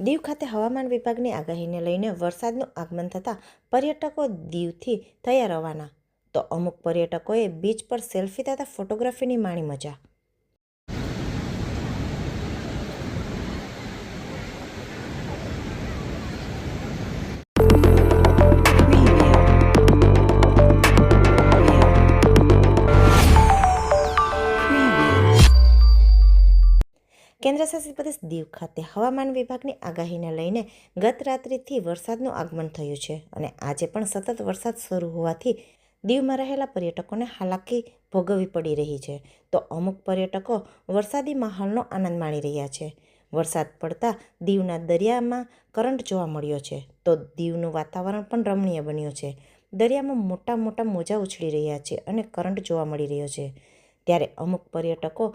દીવ ખાતે હવામાન વિભાગની આગાહીને લઈને વરસાદનું આગમન થતાં પર્યટકો દીવથી થયા રવાના તો અમુક પર્યટકોએ બીચ પર સેલ્ફી તથા ફોટોગ્રાફીની માણી મજા. કેન્દ્રશાસિત પ્રદેશ દીવ ખાતે હવામાન વિભાગની આગાહીને લઈને ગત રાત્રિથી વરસાદનું આગમન થયું છે અને આજે પણ સતત વરસાદ શરૂ હોવાથી દીવમાં રહેલા પર્યટકોને હાલાકી ભોગવવી પડી રહી છે. તો અમુક પર્યટકો વરસાદી માહોલનો આનંદ માણી રહ્યા છે. વરસાદ પડતા દીવના દરિયામાં કરંટ જોવા મળ્યો છે. તો દીવનું વાતાવરણ પણ રમણીય બન્યું છે. દરિયામાં મોટા મોટા મોજા ઉછળી રહ્યા છે અને કરંટ જોવા મળી રહ્યો છે. ત્યારે અમુક પર્યટકો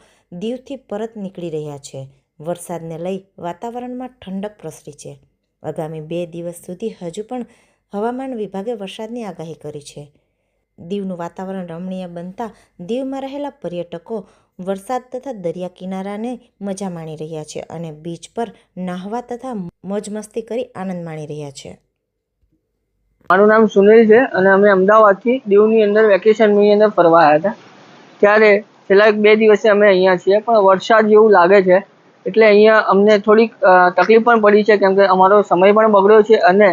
દીવથી પરત નીકળી રહ્યા છે. વરસાદને લઈ વાતાવરણમાં ઠંડક પ્રસરી છે. આગામી બે દિવસ સુધી હજુ પણ હવામાન વિભાગે વરસાદની આગાહી કરી છે. દીવનું વાતાવરણ રમણીય બનતા દીવમાં રહેલા પર્યટકો વરસાદ તથા દરિયા કિનારાને મજા માણી રહ્યા છે અને બીચ પર નાહવા તથા મોજ મસ્તી કરી આનંદ માણી રહ્યા છે. મારું નામ સુનિલ છે અને અમે અમદાવાદથી દીવની અંદર વેકેશનની અંદર ફરવા આવ્યા હતા. ત્યારે છેલ્લા બે દિવસે અમે અહીંયા છીએ, પણ વરસાદ જેવું લાગે છે. એટલે અહીંયા અમને થોડીક તકલીફ પણ પડી છે, કેમ કે અમારો સમય પણ બગડ્યો છે અને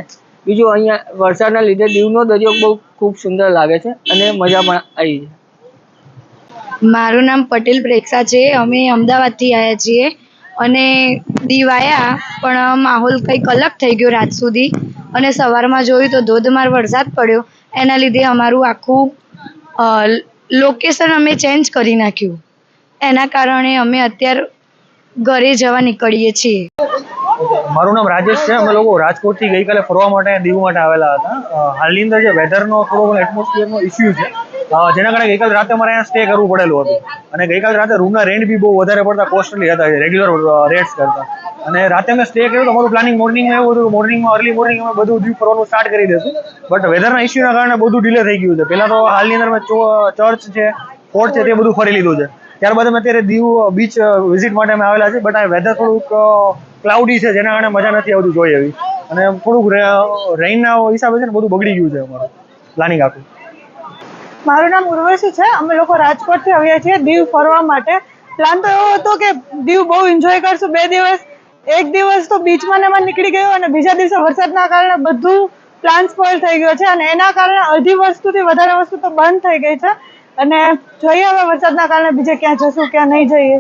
બીજું અહીંયા વરસાદના લીધે દીવનો દરિયો બહુ ખૂબ સુંદર લાગે છે અને મજા પણ આવી છે. મારું નામ પટેલ પ્રેક્ષા છે. અમે અમદાવાદથી આવ્યા છીએ અને દીવ આવ્યા પણ માહોલ કંઈક અલગ થઈ ગયો રાત સુધી. અને સવારમાં જોયું તો ધોધમાર વરસાદ પડ્યો. એના લીધે અમારું આખું લોકેશન અમે ચેન્જ કરી નાખ્યું. એના કારણે અમે અત્યારે ઘરે જવા નીકળીએ છીએ. મારું નામ રાજેશ છે. અમે લોકો રાજકોટથી ગઈકાલે ફરવા માટે દીવ માટે આવેલા હતા. હાલની અંદર જે વેધરનો થોડો એટમોસ્ફિયરનો ઇસ્યુ છે જેના કારણે ગઈકાલ રાતે અમારે અહીંયા સ્ટે કરવું પડેલું હતું. અને ગઈકાલ રાતે રૂમના રેન્ટ બી બહુ વધારે પડતા કોસ્ટલી હતા રેગ્યુલર રેટ્સ કરતા. અને રાતે અમે સ્ટે કર્યું તો અમારું પ્લાનિંગ મોર્નિંગમાં એવું હતું મોર્નિંગમાં અર્લી મોર્નિંગ અમે બધું દીવ ફરવાનું સ્ટાર્ટ કરી દેશું. બટ વેધરના ઇસ્યુના કારણે બધું ડિલે થઈ ગયું છે. પહેલાં તો હાલની અંદર અમે ચર્ચ છે ફોર્ટ છે, તે બધું ફરી લીધું છે. ત્યારબાદ અમે અત્યારે દીવ બીચ વિઝિટ માટે અમે આવેલા છે બટ આ વેધર થોડુંક ક્લાઉડી છે, જેના કારણે મજા નથી આવતી જોઈ એવી. અને થોડુંક રેઇનના હિસાબે છે ને બધું બગડી ગયું છે અમારું. પ્લાનિંગ આખું. મારું નામ ઉર્વશી છે. અમે લોકો રાજકોટથી આવ્યા છીએ દીવ ફરવા માટે. પ્લાન તો એવો હતો કે દીવ બહુ એન્જોય કરશું બે દિવસ. એક દિવસ તો બીચમાં એમાં નીકળી ગયો અને બીજા દિવસે વરસાદના કારણે બધું પ્લાન સ્પોઇલ થઈ ગયો છે. અને એના કારણે અડધી વસ્તુથી વધારે વસ્તુ તો બંધ થઈ ગઈ છે. અને જોઈએ હવે વરસાદના કારણે બીજે ક્યાં જશું, ક્યાં નહીં જઈએ.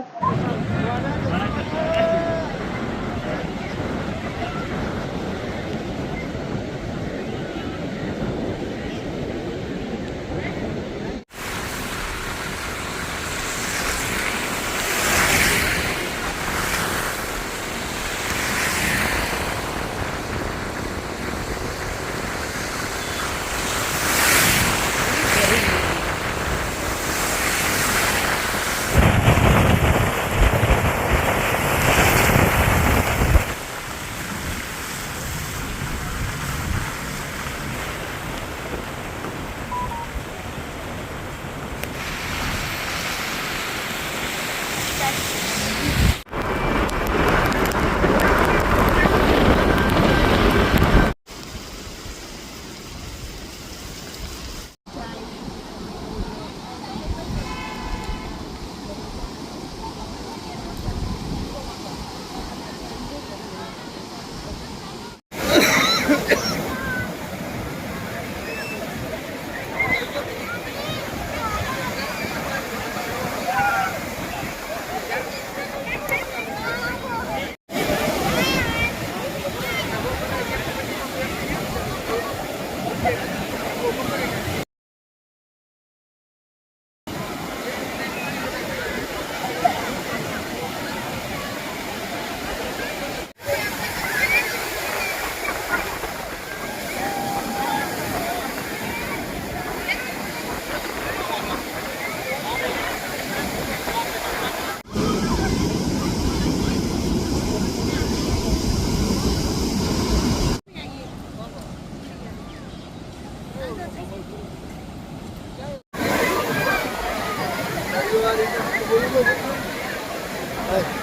Hey.